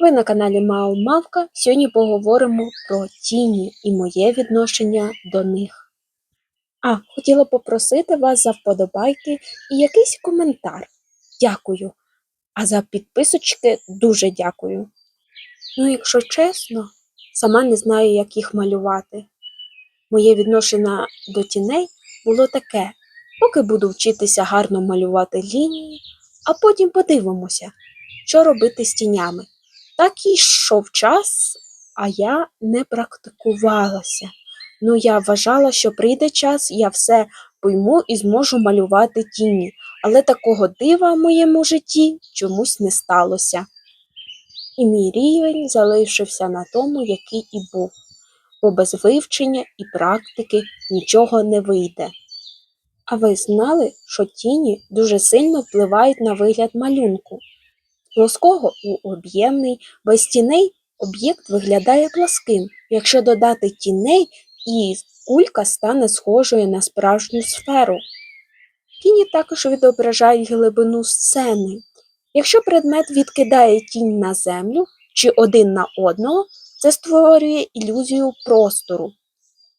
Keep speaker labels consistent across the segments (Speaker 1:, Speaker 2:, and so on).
Speaker 1: Ви на каналі Мау Мавка. Сьогодні поговоримо про тіні і моє відношення до них. А, хотіла попросити вас за вподобайки і якийсь коментар. Дякую. А за підписочки дуже дякую. Ну, якщо чесно, сама не знаю, як їх малювати. Моє відношення до тіней було таке: поки буду вчитися гарно малювати лінії, а потім подивимося, що робити з тінями. Так і йшов час, а я не практикувалася. Ну, я вважала, що прийде час, я все пойму і зможу малювати тіні, але такого дива в моєму житті чомусь не сталося. І мій рівень залишився на тому, який і був, бо без вивчення і практики нічого не вийде. А ви знали, що тіні дуже сильно впливають на вигляд малюнку? Плоского у об'ємний, без тіней об'єкт виглядає пласким. Якщо додати тіней, і кулька стане схожою на справжню сферу. Тіні також відображають глибину сцени. Якщо предмет відкидає тінь на землю чи один на одного, це створює ілюзію простору.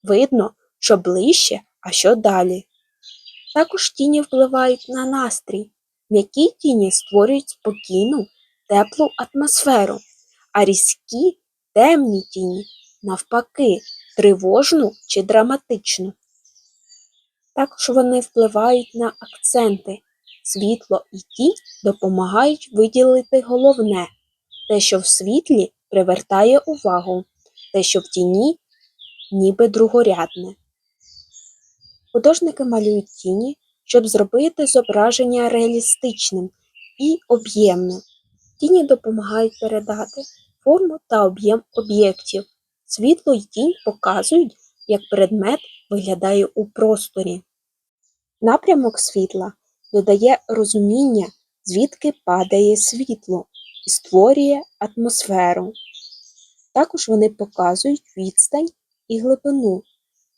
Speaker 1: Видно, що ближче, а що далі. Також тіні впливають на настрій. М'які тіні створюють спокійну, теплу атмосферу, а різкі темні тіні, навпаки, тривожну чи драматичну. Також вони впливають на акценти. Світло і тінь допомагають виділити головне, те, що в світлі привертає увагу, те, що в тіні ніби другорядне. Художники малюють тіні, щоб зробити зображення реалістичним і об'ємним. Тіні допомагають передати форму та об'єм об'єктів. Світло й тінь показують, як предмет виглядає у просторі. Напрямок світла додає розуміння, звідки падає світло і створює атмосферу. Також вони показують відстань і глибину.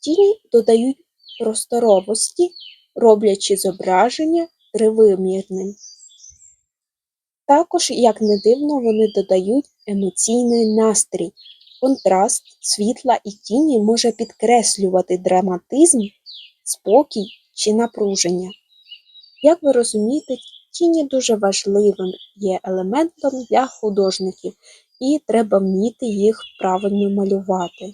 Speaker 1: Тіні додають просторовості, роблячи зображення тривимірним. Також, як не дивно, вони додають емоційний настрій. Контраст світла і тіні може підкреслювати драматизм, спокій чи напруження. Як ви розумієте, тіні дуже важливим є елементом для художників, і треба вміти їх правильно малювати.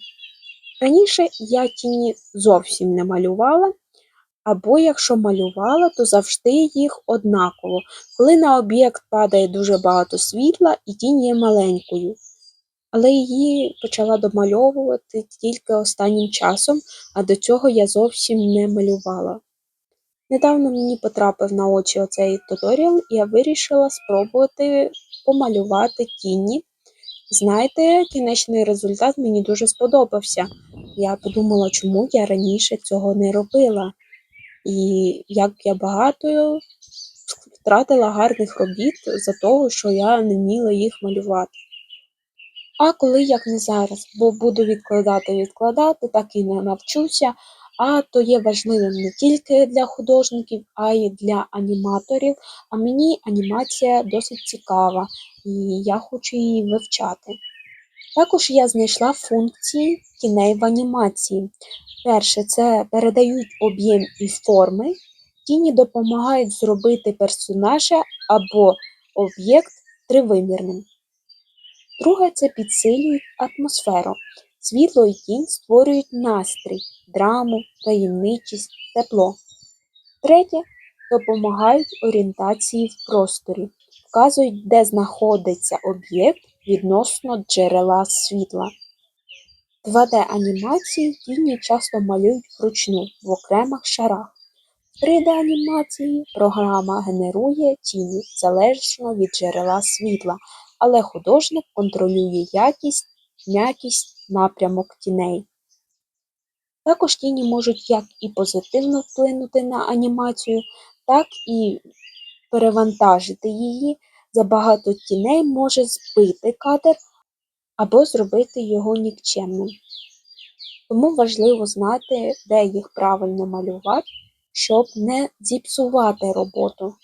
Speaker 1: Раніше я тіні зовсім не малювала, або якщо малювала, то завжди їх однаково, коли на об'єкт падає дуже багато світла і тінь є маленькою. Але її почала домальовувати тільки останнім часом, а до цього я зовсім не малювала. Недавно мені потрапив на очі оцей туторіал, і я вирішила спробувати помалювати тіні. Знаєте, кінечний результат мені дуже сподобався. Я подумала, чому я раніше цього не робила, і як я багато втратила гарних робіт за того, що я не вміла їх малювати. А коли як не зараз, бо буду відкладати відкладати, так і не навчуся. А то є важливим не тільки для художників, а й для аніматорів. А мені анімація досить цікава, і я хочу її вивчати. Також я знайшла функції тіней в анімації. Перше, це передають об'єм і форми, тіні допомагають зробити персонажа або об'єкт тривимірним. Друге це підсилюють атмосферу. Світло і тінь створюють настрій, драму, таємничість, тепло. Третє допомагають орієнтації в просторі, вказують, де знаходиться об'єкт відносно джерела світла. 2D-анімації тіні часто малюють вручну в окремих шарах. 3D-анімації програма генерує тіні залежно від джерела світла, але художник контролює якість, м'якість, напрямок тіней. Також тіні можуть як і позитивно вплинути на анімацію, так і перевантажити її. Забагато тіней може збити кадр або зробити його нікчемним. Тому важливо знати, де їх правильно малювати, щоб не зіпсувати роботу.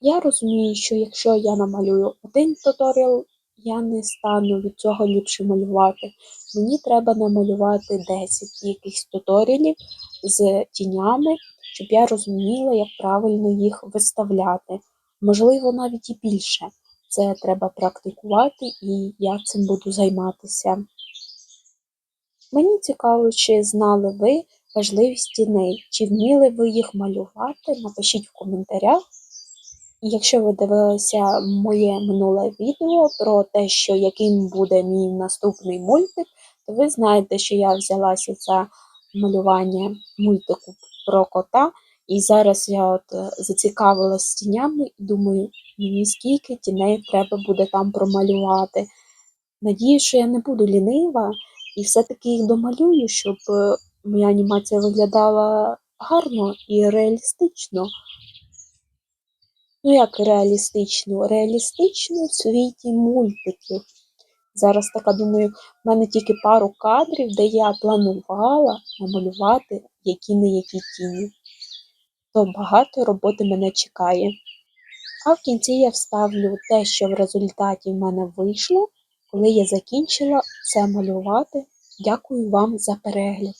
Speaker 1: Я розумію, що якщо я намалюю один туторіал, я не стану від цього ліпше малювати. Мені треба намалювати 10 якихось туторіалів з тінями, щоб я розуміла, як правильно їх виставляти. Можливо, навіть і більше. Це треба практикувати, і я цим буду займатися. Мені цікаво, чи знали ви важливість тіней, чи вміли ви їх малювати? Напишіть в коментарях. І якщо ви дивилися моє минуле відео про те, що яким буде мій наступний мультик, то ви знаєте, що я взялася за малювання мультику про кота. І зараз я от е, зацікавилась тінями і думаю, мені скільки тіней треба буде там промалювати. Надіюсь, що я не буду лінива і все-таки їх домалюю, щоб е, моя анімація виглядала гарно і реалістично. Ну, як реалістично? Реалістично в світі мультиків. Зараз така думаю, в мене тільки пару кадрів, де я планувала намалювати які не які тіні. То багато роботи мене чекає. А в кінці я вставлю те, що в результаті в мене вийшло, коли я закінчила це малювати. Дякую вам за перегляд!